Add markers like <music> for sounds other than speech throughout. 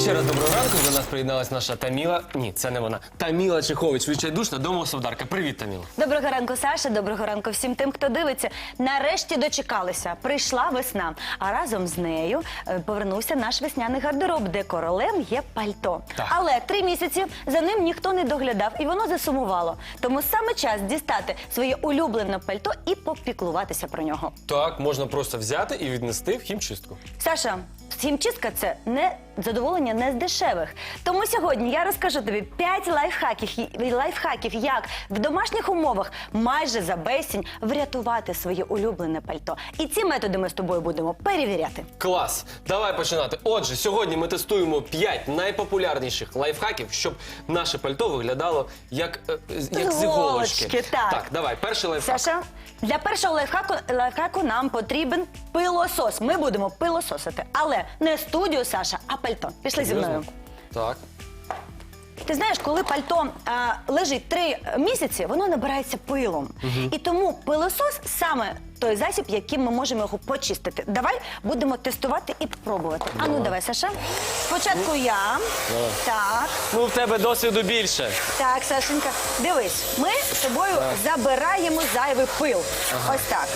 І ще раз доброго ранку. До нас приєдналась наша Таміла. Ні, це не вона. Таміла Чехович, відчайдушна домосовдарка. Привіт, Таміла. Доброго ранку, Саша. Доброго ранку всім тим, хто дивиться. Нарешті дочекалися. Прийшла весна. А разом з нею е, повернувся наш весняний гардероб, де королем є пальто. Так. Але три місяці за ним ніхто не доглядав, і воно засумувало. Тому саме час дістати своє улюблене пальто і попіклуватися про нього. Так, можна просто взяти і віднести в хімчистку. Саша, хімчистка це не задоволення не з дешевих. Тому сьогодні я розкажу тобі 5 лайфхаків, лайфхаків, як в домашніх умовах майже за безцінь врятувати своє улюблене пальто. І ці методи ми з тобою будемо перевіряти. Клас! Давай починати. Отже, сьогодні ми тестуємо 5 найпопулярніших лайфхаків, щоб наше пальто виглядало як, е, як з Іголочки, іголочки. так. так, давай, перший лайфхак. Саша, для першого лайфхаку, лайфхаку нам потрібен пилосос. Ми будемо пилососити, але не студію, Саша, а пальто. Пішли зі мною. Так. Ти знаєш, коли пальто а, лежить три місяці, воно набирається пилом. І тому пилосос саме той засіб, яким ми можемо його почистити. Давай будемо тестувати і пробувати. А ну давай, Саша. Спочатку я. Так, Ну, в тебе досвіду більше. так, Сашенька. Дивись, ми з тобою забираємо зайвий пил. Ось так.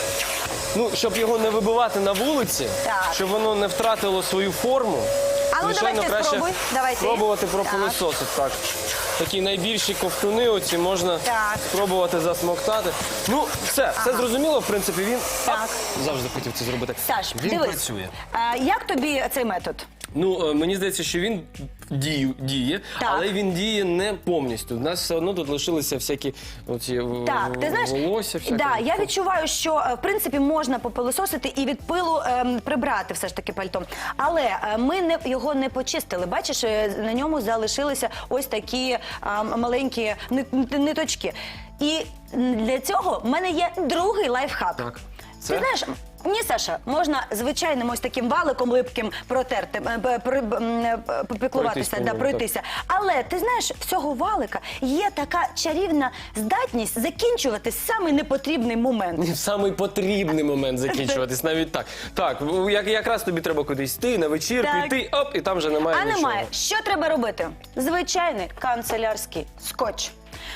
Ну, щоб його не вибивати на вулиці, Так. щоб воно не втратило свою форму. А ну, звичайно, давайте краще спробуй. Давай ти. спробувати пропилисосити. Так. Такі найбільші ковтуни оці можна Так. спробувати засмоктати. Ну, все, все зрозуміло, в принципі, він Так. Завжди хотів це зробити. Саш, він дивись. працює. А, як тобі цей метод? Ну, е, мені здається, що він дію, діє, Так. але він діє не повністю. У нас все одно тут лишилися всякі оці в- Так, ти знаєш, волосся. всяке. да, я відчуваю, що е, в принципі можна попилососити і від пилу ем, прибрати все ж таки пальто. Але е, ми не його не почистили. Бачиш, е, на ньому залишилися ось такі ем, маленькі нит- ниточки. І для цього в мене є другий лайфхак. Так. Ти знаєш, ні, Саша, можна звичайним ось таким валиком липким протерти, е, б- при- б- м, е, попіклуватися, Пройтись по да, ньому, пройтися. Але ти знаєш, в цього валика є така чарівна здатність закінчувати самий непотрібний момент. В самий потрібний момент закінчуватись, <laughs> навіть так. Так, в- як, якраз тобі треба кудись йти, на вечірку Так. йти, оп, і там вже немає А нічого. немає. Що треба робити? Звичайний канцелярський скотч.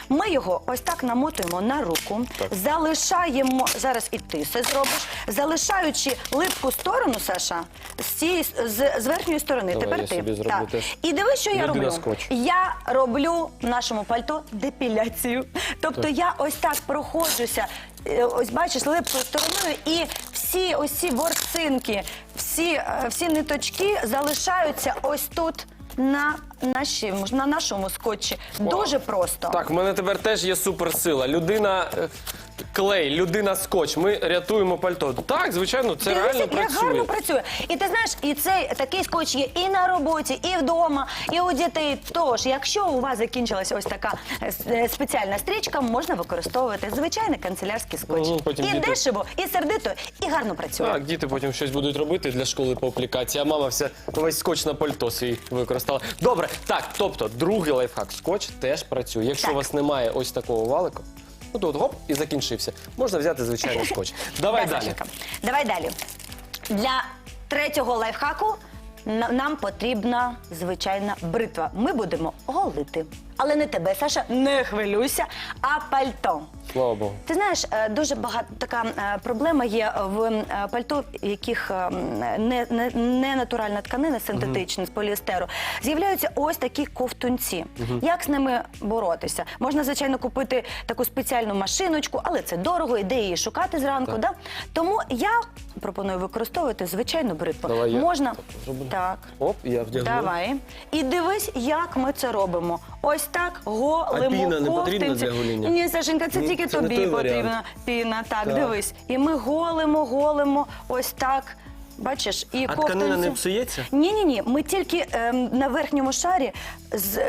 Ми його ось так намотуємо на руку, залишаємо, зараз і ти це зробиш, залишаючи липку сторону, Саша, з цієї з, з верхньої сторони. Давай, Тепер я ти. собі зроблю теж. І дивись, що я Людина роблю. скотч. Я роблю нашому пальто депіляцію. Тобто я ось так проходжуся, е, ось бачиш, липкою стороною, і всі ось ці ворсинки, всі, е, всі ниточки залишаються ось тут. На, наші, на нашому скотчі. Дуже просто. Так, в мене тепер теж є суперсила. Людина е, клей, людина скотч. Ми рятуємо пальто. Так, звичайно, це Дивися, реально як працює. гарно працює. І ти знаєш, і цей такий скотч є і на роботі, і вдома, і у дітей. Тож, якщо у вас закінчилася ось така е, с- е, спеціальна стрічка, можна використовувати звичайний канцелярський скотч. Ну, потім і діти- дешево, і сердито, і гарно працює. Так, діти потім щось будуть робити для школи по аплікації, а мама все весь скотч на пальто свій використала. Добре, так, тобто, другий лайфхак, скотч теж працює. Якщо Так. у вас немає ось такого валика, ну тут гоп і закінчився. Можна взяти звичайний <laughs> скотч. Давай Да, далі. Сашенька. Давай далі. Для третього лайфхаку на- нам потрібна звичайна бритва. Ми будемо голити. Але не тебе, Саша, не хвилюйся, а пальто. Слава Богу. Ти знаєш, е, дуже багато така е, проблема є в е, пальто, в яких е, не, не, не натуральна тканина, синтетична з поліестеру. З'являються ось такі ковтунці. Як з ними боротися? Можна, звичайно, купити таку спеціальну машиночку, але це дорого, і де її шукати зранку. Так. Да? Тому я пропоную використовувати звичайну бритву. Давай я Можна так зроблю. так. Оп, я вдягну. Давай. І дивись, як ми це робимо. Ось так голимо піна не потрібна ковтинці. для гоління? Ні, Сашенька, це Ні, тільки це не тобі той потрібна піна. Так, Так. дивись. І ми голимо, голимо, ось так. Бачиш, і А тканина не псується? Ні, ні, ні. Ми тільки ем, на верхньому шарі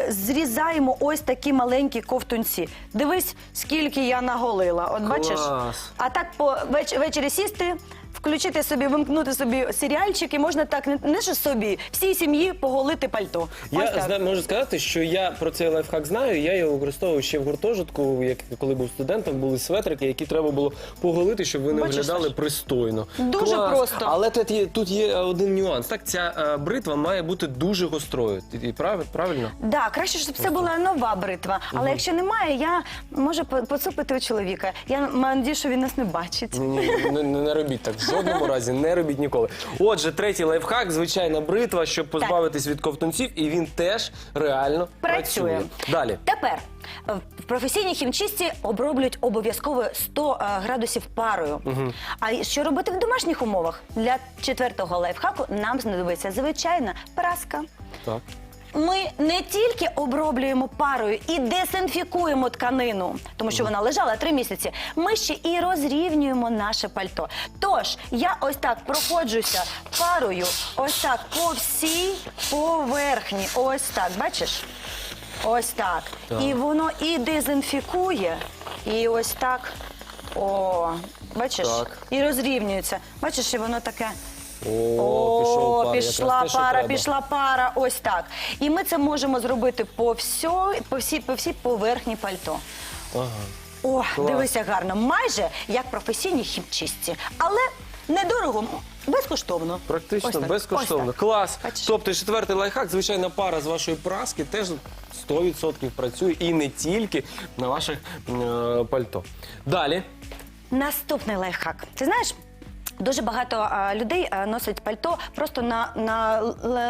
зрізаємо ось такі маленькі ковтунці. Дивись, скільки я наголила. От бачиш? Клас. А так по веч- ввечері сісти, включити собі, вимкнути собі серіальчик, і можна так не, не що собі, всій сім'ї поголити пальто. Ось Я так. зна- можу сказати, що я про цей лайфхак знаю. Я його використовував ще в гуртожитку, як коли був студентом, були светрики, які треба було поголити, щоб вони Бачиш, виглядали Саш? пристойно. Дуже просто. Але тут є, тут є один нюанс. Так, ця е, бритва має бути дуже гострою. Ти прав- правильно? Да, краще, щоб це була нова бритва. Але якщо немає, я можу по- поцупити у чоловіка. Я маю надію, що він нас не бачить. Ні, не, не, не робіть так. В жодному разі не робіть ніколи. Отже, третій лайфхак звичайна бритва, щоб позбавитись від ковтунців, і він теж реально працює. Працює. Далі. Тепер е, в професійній хімчистці оброблюють обов'язково 100 е, градусів парою. А що робити в домашніх умовах? Для четвертого лайфхаку нам знадобиться звичайна праска. Так. Ми не тільки оброблюємо парою і дезінфікуємо тканину, тому що вона лежала три місяці. Ми ще і розрівнюємо наше пальто. Тож я ось так проходжуся парою, ось так по всій поверхні. Ось так, бачиш? Ось так. Так. І воно і дезінфікує, і ось так. О, бачиш? Так. І розрівнюється. Бачиш, і воно таке. О, пішов пар. пішла Якраз те, що пара, треба. пішла пара, ось так. І ми це можемо зробити по, всьо, по, всій, по всій поверхні пальто. Ага. О, Клас. дивися гарно, майже як професійні хімчистці, але недорого, безкоштовно. Практично так, безкоштовно. ось так. Клас. Бачиш? Тобто четвертий лайфхак, звичайна пара з вашої праски теж 100% працює і не тільки на ваших е, пальто. Далі. Наступний лайфхак. Ти знаєш? Дуже багато а, людей а, носять пальто просто на, на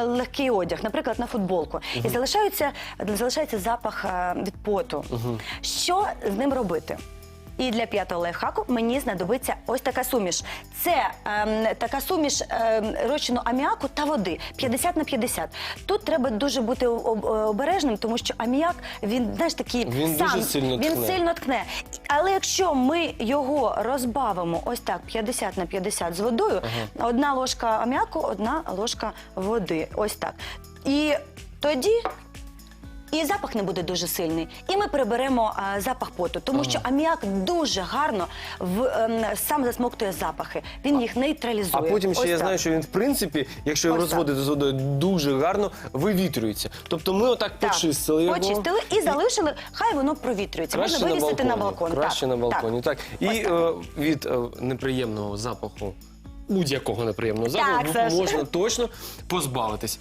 легкий одяг, наприклад, на футболку. І залишається, залишається запах а, від поту. Що з ним робити? І для п'ятого лайфхаку мені знадобиться ось така суміш. Це ем, така суміш ем, розчину аміаку та води 50 на 50. Тут треба дуже бути об- обережним, тому що аміак він знаєш такий Він сам дуже сильно він ткне. сильно ткне. Але якщо ми його розбавимо ось так 50 на 50 з водою, одна ложка аміаку, одна ложка води. Ось так. І тоді. І запах не буде дуже сильний. І ми приберемо а, запах поту, тому що аміак дуже гарно в, ем, сам засмоктує запахи. Він їх нейтралізує. А потім ще Ось я так. знаю, що він в принципі, якщо його Ось так. розводити з водою, дуже гарно вивітрюється. Тобто ми отак Так, почистили його. Почистили і залишили, хай воно провітрюється. Краще Можна вивісити на балкон. Краще так, на балконі. Так. І Ось е, від е, неприємного запаху, будь-якого неприємного запаху Саш. можна точно позбавитись.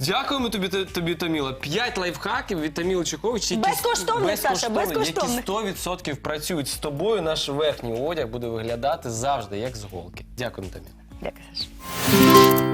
Дякуємо тобі, Т- тобі Таміла. П'ять лайфхаків від Таміли Чукович. які- Безкоштовних, Саша, безкоштовних. Які 100% працюють з тобою. Наш верхній одяг буде виглядати завжди як з голки. Дякуємо, Таміла. Дякую, Саша.